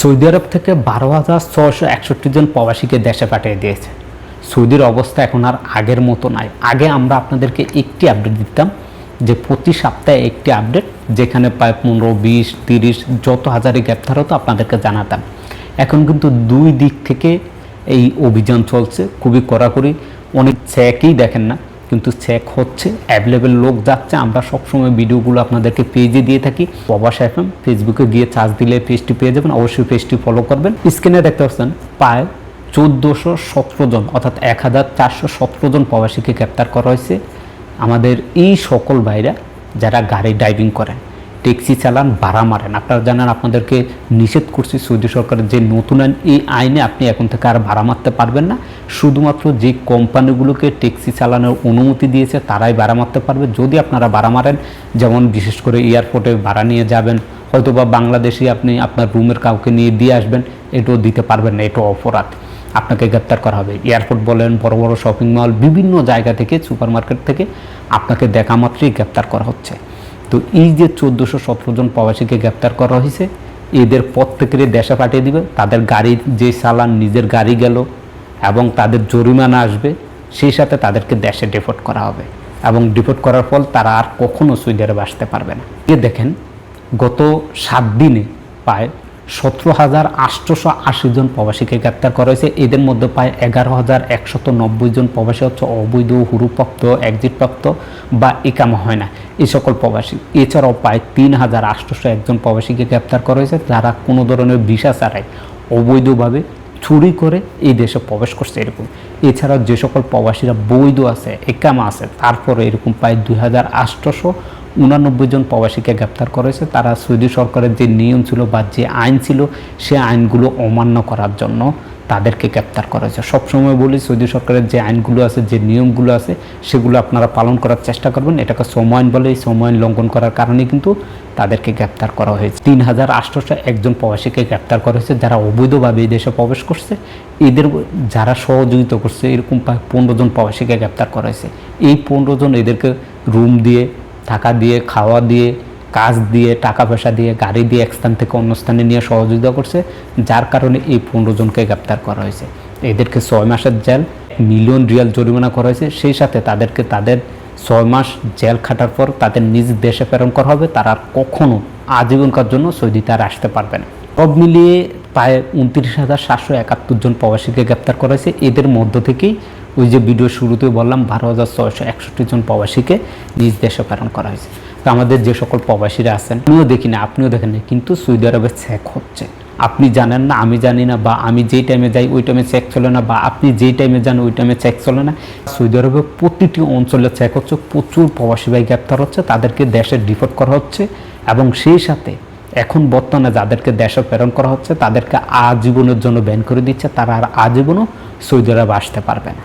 Saudi আরব থেকে বারো হাজার ছশো একষট্টি জন প্রবাসীকে দেশে পাঠিয়ে দিয়েছে। সৌদির অবস্থা এখন আর আগের মতো নাই। আগে আমরা আপনাদেরকে একটি আপডেট দিতাম যে প্রতি সপ্তাহে একটি আপডেট যেখানে প্রায় পনেরো, বিশ, তিরিশ যত হাজারে গ্রেপ্তার হতো আপনাদেরকে জানাতাম। এখন কিন্তু দুই দিক থেকে এই অভিযান চলছে, খুবই কড়াকড়ি। অনেক চেকই দেখেন না। কিন্তু চেক হচ্ছে অ্যাভেলেবেল লোক যাচ্ছে। আমরা সবসময় ভিডিওগুলো আপনাদেরকে পেজে দিয়ে থাকি। প্রবাস এফএম ফেসবুকে গিয়ে চার্জ দিলে পেজটি পেয়ে যাবেন। অবশ্যই পেজটি ফলো করবেন। স্ক্রিনে দেখতে পাচ্ছেন পায় চোদ্দোশো সতেরো জন, অর্থাৎ এক হাজার চারশো সতেরো জন প্রবাসীকে গ্রেপ্তার করা হয়েছে। আমাদের এই সকল ভাইরা যারা গাড়ি ড্রাইভিং করেন ট্যাক্সি চালান, ভাড়া মারেন। আপনারা জানেন, আপনাদেরকে নিষেধ করছি সৌদি সরকারের যে নতুন আইন, এই আইনে আপনি এখন থেকে আর ভাড়া মারতে পারবেন না। শুধুমাত্র যে কোম্পানিগুলোকে ট্যাক্সি চালানোর অনুমতি দিয়েছে, তারাই ভাড়া মারতে পারবে। যদি আপনারা ভাড়া মারেন, যেমন বিশেষ করে এয়ারপোর্টে ভাড়া নিয়ে যাবেন হয়তো বা বাংলাদেশে আপনি আপনার রুমের কাউকে নিয়ে দিয়ে আসবেন, এটাও দিতে পারবেন না এটা অপরাধ। আপনাকে গ্রেপ্তার করা হবে। এয়ারপোর্ট বলেন, বড় বড় শপিং মল, বিভিন্ন জায়গা থেকে সুপার মার্কেট থেকে আপনাকে দেখা মাত্রই গ্রেপ্তার করা হচ্ছে। তো এই যে চোদ্দোশো সতেরো জন প্রবাসীকে গ্রেপ্তার করা হয়েছে, এদের প্রত্যেকের দেশে পাঠিয়ে দিবে। তাদের গাড়ির যে চালান নিজের গাড়ি গেল এবং তাদের জরিমানা আসবে, সেই সাথে তাদেরকে দেশে ডিপোর্ট করা হবে। এবং ডিপোর্ট করার ফল তারা আর কখনও সুইডারে বাসতে পারবে না। এ দেখেন, গত সাত দিনে প্রায় সতেরো হাজার আটশোশো আশি জন প্রবাসীকে গ্রেপ্তার করা হয়েছে। এদের মধ্যে প্রায় এগারো হাজার একশত নব্বই জন প্রবাসী হচ্ছে অবৈধ, হুরুপ্রাপ্ত এক্সিটপ্রাপ্ত বা ইকামা হয় না। এই সকল প্রবাসী। এছাড়াও প্রায় তিন হাজার আটশোশো একজন প্রবাসীকে গ্রেপ্তার করা হয়েছে। যারা কোনো ধরনের ভিসা ছাড়াই অবৈধভাবে চুরি করে এই দেশে প্রবেশ করছে এরকম। এছাড়াও যে সকল প্রবাসীরা বৈধ আছে, একামা আছে, তারপরে এরকম প্রায় দুই হাজার আটশোশো উনানব্বই জন প্রবাসীকে গ্রেপ্তার করেছে। তারা সৌদি সরকারের যে নিয়ম ছিল বা যে আইন ছিল, সে আইনগুলো অমান্য করার জন্য তাদেরকে গ্রেপ্তার করা হয়েছে সবসময় বলি সৌদি সরকারের যে আইনগুলো আছে, যে নিয়মগুলো আছে, সেগুলো আপনারা পালন করার চেষ্টা করবেন। এটাকে সময় বলে, এই সময় লঙ্ঘন করার কারণে কিন্তু তাদেরকে গ্রেপ্তার করা হয়েছে। তিন হাজার আটশোশো একজন প্রবাসীকে গ্রেপ্তার করা হয়েছে, যারা অবৈধভাবে এই দেশে প্রবেশ করছে। এদের যারা সহযোগিতা করছে, এরকম প্রায় পনেরো জন প্রবাসীকে গ্রেপ্তার করা হয়েছে। এই পনেরো জন এদেরকে রুম দিয়ে টাকা দিয়ে, খাওয়া দিয়ে, কাজ দিয়ে টাকা পয়সা দিয়ে, গাড়ি দিয়ে এক স্থান থেকে অন্য স্থানে নিয়ে সহযোগিতা করছে, যার কারণে এই পনেরো জনকে গ্রেপ্তার করা হয়েছে। এদেরকে ছয় মাসের জেল মিলিয়ন রিয়াল জরিমানা করা হয়েছে। সেই সাথে তাদেরকে তাদের ছয় মাস জেল খাটার পর তাদের নিজ দেশে প্রেরণ করা হবে। তারা কখনো আজীবনকার জন্য সৌদিতে আর আসতে পারবে না। সব মিলিয়ে প্রায় উনত্রিশ হাজার সাতশো একাত্তর জন প্রবাসীকে গ্রেপ্তার করা হয়েছে। এদের মধ্য থেকেই ওই যে ভিডিও শুরুতে বললাম, বারো হাজার ছয়শো একষট্টি জন প্রবাসীকে নিজ দেশে প্রেরণ করা হয়েছে। তো আমাদের যে সকল প্রবাসীরা আছেন, আমিও দেখি না, আপনিও দেখেন না, কিন্তু সৌদি আরবে চেক হচ্ছে। আপনি জানেন না, আমি জানি না, বা আমি যেই টাইমে যাই ওই টাইমে চেক চলে না, বা আপনি যেই টাইমে যান ওই টাইমে চেক চলে না। সৌদি আরবে প্রতিটি অঞ্চলে চেক হচ্ছে, প্রচুর প্রবাসী ভাই গ্রেপ্তার হচ্ছে, তাদেরকে দেশে ডিপোর্ট করা হচ্ছে এবং সেই সাথে এখন বর্তমানে যাদেরকে দেশে প্রেরণ করা হচ্ছে, তাদেরকে আজীবনের জন্য ব্যান করে দিচ্ছে, তারা আর আজীবনও সৌদি আরব আসতে পারবে না।